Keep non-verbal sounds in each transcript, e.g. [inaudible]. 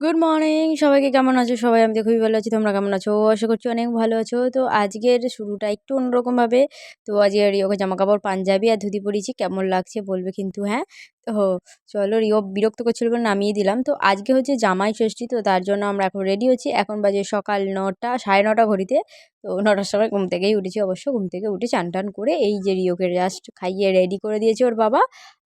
Good morning সবাইকে কেমন আছো? সবাই, আমি তো খুবই ভালো আছি। তোমরা কেমন আছো? আশা করছি অনেক ভালো আছো। তো আজকের শুরুটা একটু অন্যরকমভাবে তো আজকে রিওকে জামা কাপড় পাঞ্জাবি আর ধুতি পরিয়েছি কেমন লাগছে বলবে কিন্তু হ্যাঁ? তো চলো রিও বিরক্ত করছিল বলে নামিয়ে দিলাম। তো আজকে হচ্ছে জামাই ষষ্ঠী, তো তার জন্য আমরা এখন রেডি হচ্ছি। এখন বাজে সকাল নটা, সাড়ে নটা ঘড়িতে। তো নটার সময় ঘুম থেকেই উঠেছি অবশ্য। ঘুম থেকে উঠে চান টান করে এই যে রিওকে জাস্ট খাইয়ে রেডি করে দিয়েছে ওর বাবা।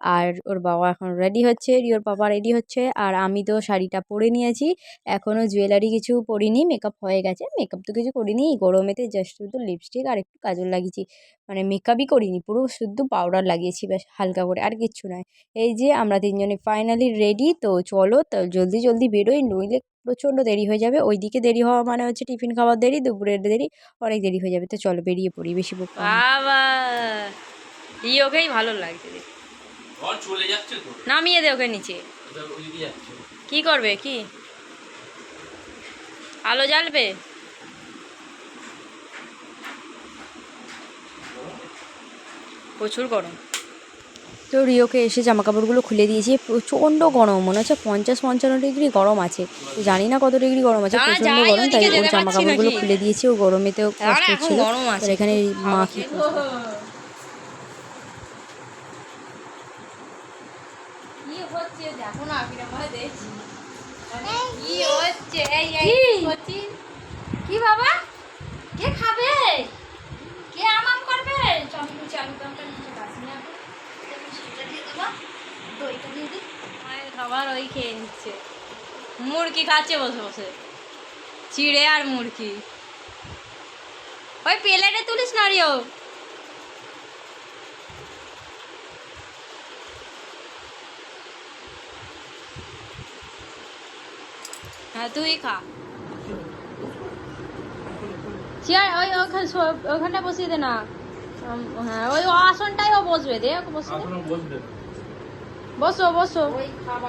আর ওর বাবা এখন রেডি হচ্ছে, রিওর বাবা রেডি হচ্ছে। আর আমি তো শাড়িটা পরে নিয়েছি। এখনও জুয়েলারি কিছু পরিনি মেকআপ হয়ে গেছে। মেকআপ তো কিছু করিনি গরমেতে জাস্ট শুধু লিপস্টিক আর একটু কাজল লাগিয়েছি। মানে মেকআপই করিনি, পুরো শুধু পাউডার লাগিয়েছি, বেশ হালকা করে, আর কিচ্ছু নয়। এই যে আমরা তিনজনে ফাইনালি রেডি তো চলো তো জলদি জলদি বেরোই নইলে প্রচণ্ড দেরি হয়ে যাবে। ওইদিকে দেরি হওয়া মানে হচ্ছে টিফিন খাওয়ার দেরি দুপুরের দেরি অনেক দেরি হয়ে যাবে। তো চলো বেরিয়ে পড়ি বেশি ওকেই ভালো লাগছে নামিয়ে দে ওকে নিচে। ওটা কি করবে কি? আলো জ্বালবে? প্রচুর গরম। তো রিওকে এসে জামা কাপড়গুলো খুলে দিয়েছি প্রচণ্ড গরম মনে হচ্ছে পঞ্চাশ পঞ্চান্ন ডিগ্রি গরম আছে তো জানি না কত ডিগ্রি গরম আছে প্রচণ্ড গরম তাই ওর জামা কাপড়গুলো খুলে দিয়েছি ও গরমেতেও কষ্ট হচ্ছিল আর এখানে মা কি কি দেখো না বাবা কে খাবে কে আমাম করবে চল নিচে আলু দমটা নিচে গাছ নিয়ে আসব একটু সেটা দিয়ে দেবো দইটা দিয়ে দিই। মায়ের খাবার ওই খেয়ে নিচ্ছে। মুরগি খাচ্ছে বসে বসে। চিড়ে আর মুরগি ওই প্লেটে তুলিস না রিও হ্যাঁ তুই খা। চেয়ার ওই ওখানে বসিয়ে দে না। হ্যাঁ ওই আসনটাই ও বসবে দে ওকে বসিয়ে দে। বসবে। বসো বসো। ওই হ্যাঁ,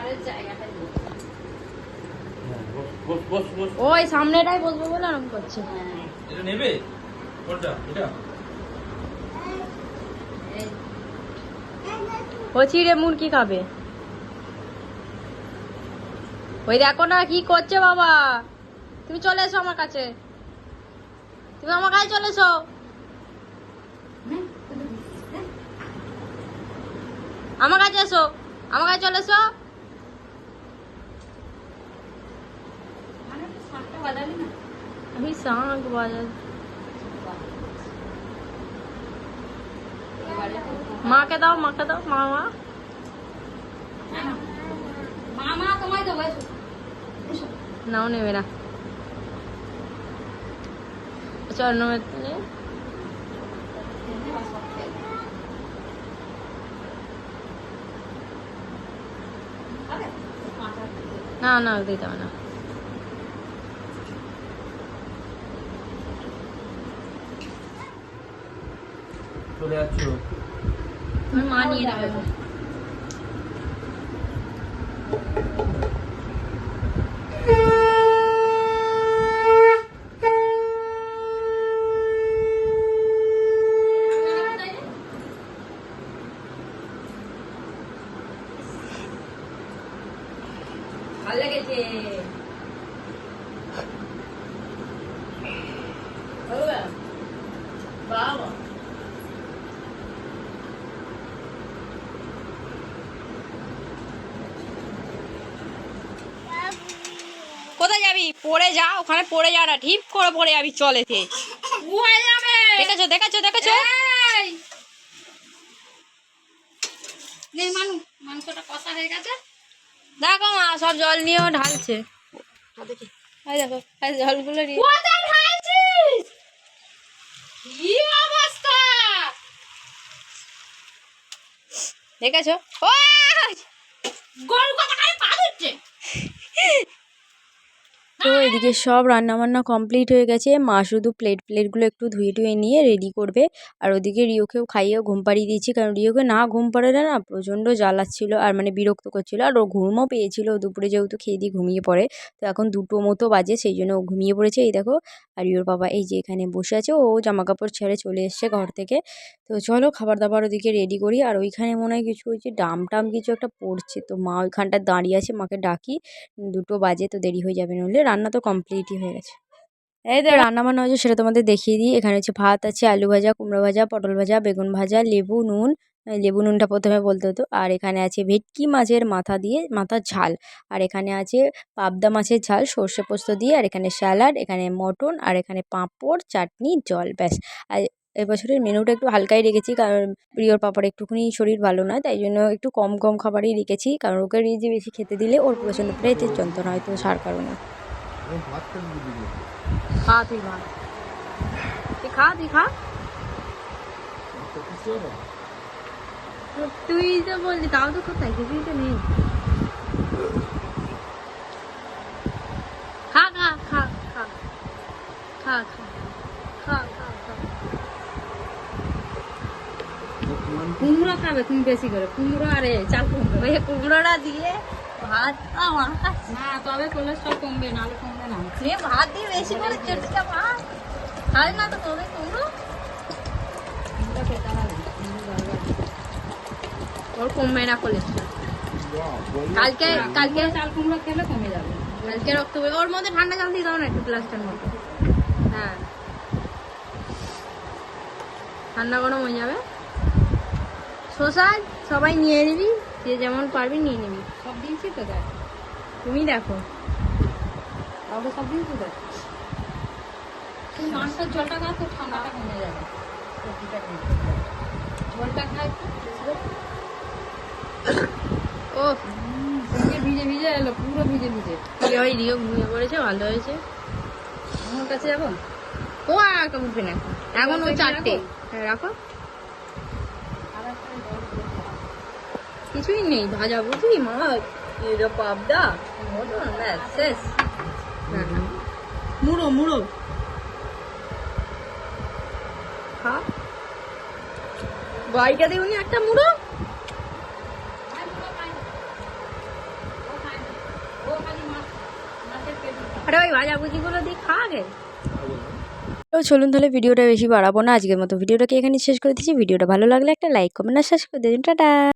বস বস বস বস। ওই সামনেটাই বসবো বলে আরম্ভ করছে। এটা নেবে? কোনটা এটা ও চিড়ে মুরগি খাবে? ওই দেখো না কি করছে বাবা। তুমি চলে এসো আমার কাছে। তুমি আমার কাছে চলে এসো। আমার কাছে এসো। আমার কাছে চলে এসো মানে একটু শাকটা বাজালি না আমি শাঁখ বাজার এবারে মাকে দাও মাকে দাও মা মা মামা তোমায় দেবো এসো এসো নাও নেবে না চন্ন খাবে? কাঁচা খেতে। না না দিতে হবে না। চলে যাচ্ছ। মা নিয়ে নেবে। ভালো লেগেছে বাবা কোথায় যাবি? পড়ে যা ওখানে পড়ে যা না ঠিক করে পড়ে যাবি চলেতে যাবে দেখেছ দেখেছ দেখেছ! মাংসটা কষা হয়ে গেছে। দেখো মা সব জল নিয়েও ঢালছে। দেখি। দেখো এই জলগুলো নিয়ে দেখেছ? ও গরু কথা পা দিচ্ছে [laughs] তো এদিকে সব রান্নাবান্না কমপ্লিট হয়ে গেছে। মা শুধু প্লেট প্লেটগুলো একটু ধুয়ে টুয়ে নিয়ে রেডি করবে। আর ওদিকে রিওকেও খাইয়েও ঘুম পাড়িয়ে দিয়েছি। কারণ রিওকে না ঘুম পাড়ালে না প্রচণ্ড জ্বালাচ্ছিল আর মানে বিরক্ত করছিল। আর ও ঘুমও পেয়েছিল। দুপুরে যেহেতু খেয়ে দিয়ে ঘুমিয়ে পড়ে। তো এখন দুটো মতো বাজে, সেই জন্য ও ঘুমিয়ে পড়েছে। এই দেখো, আর রিওর বাবা এই যে এখানে বসে আছে। ও জামা কাপড় ছেড়ে চলে এসছে ঘর থেকে। তো চলো খাবার দাবার ওদিকে রেডি করি। আর ওইখানে মনে হয় কিছু যে ডাম টাম কিছু একটা পড়ছে। তো মা ওইখানটা দাঁড়িয়ে আছে। মাকে ডাকি। দুটো বাজে তো দেরি হয়ে যাবে নইলে। রান্না তো কমপ্লিটই হয়ে গেছে। এই তো রান্না বান্না হয়েছে সেটা তোমাদের দেখিয়ে দিই। এখানে হচ্ছে ভাত আছে, আলু ভাজা, কুমড়ো ভাজা, পটল ভাজা, বেগুন ভাজা, লেবু, নুন। লেবু নুনটা প্রথমে বলতে হতো। আর এখানে আছে ভেটকি মাছের মাথা দিয়ে, মাথার ঝাল। আর এখানে আছে পাবদা মাছের ঝাল, সর্ষে পোস্ত দিয়ে, আর এখানে স্যালাড, এখানে মটন, আর এখানে পাঁপড়, চাটনি, জল, ব্যাস। আর এবছরের মেনুটা একটু হালকাই রেখেছি, কারণ প্রিয়র পাপার একটুখানি শরীর ভালো নয়, তাই জন্য একটু কম কম খাবারই রেখেছি। কারণ ওকে রিজি বেশি খেতে দিলে ওর প্রচণ্ড পেটের যন্ত্রণা হয়তো সার কারণে। हाथ ही हाथ दिखा दिखा तू ही तो बोल निकाल तो खुद है किसी से नहीं खा खा खा खा खा खा खा কুমড়ো খাবে তুমি বেশি করে কুমড়ো আরে চাল কুমড়ো কুমড়োটা দিয়ে ভাত খাওয়া তবে কোলেস্ট্রল কমবে নাহলে না ভাত দিয়ে বেশি করে চটকা ভাত না তো তবে কুমড়ো। ওর কমবে না কোলেস্ট্রল কালকে কালকে চাল কুমড়ো খেলে কমে যাবে কালকে রক্ত ওর মধ্যে ঠান্ডা জল দিয়ে দাও না একটু গ্লাসটার মতো হ্যাঁ ঠান্ডা গরম হয়ে যাবে শসা সবাই নিয়ে নিবি যে যেমন পারবি নিয়ে নিবি সব দিয়েছি তো দেখ তুমি দেখো তাহলে সব দিয়েছি তো তুই মাছটার জলটা খা তো ঠান্ডাটা কমে যাবে। সবজিটা। জলটা ও [coughs] ভিজে ভিজে এলো পুরো ভিজে ভিজে। কি রিও ঘুমিয়ে পড়েছে ভালো হয়েছে। আমার কাছে যাব ও আর উঠবে না এখন। ও চারটে। হ্যাঁ রাখো। কিছুই নেই ভাজা বুঝি মাছ এই পাবদা। মটন ব্যাস শেষ। মুড়ো মুড়ো। খা। বাইকা দেবনি একটা মুড়ো? আরে ওই ভাজা দিয়ে খা আগে। তো চলুন তাহলে ভিডিওটা বেশি বাড়াবো না আজকের মতো ভিডিওটাকে এখানে শেষ করে দিচ্ছি। ভিডিওটা ভালো লাগলে একটা লাইক কমেন্ট আর শেষ করে দিন। টাটা।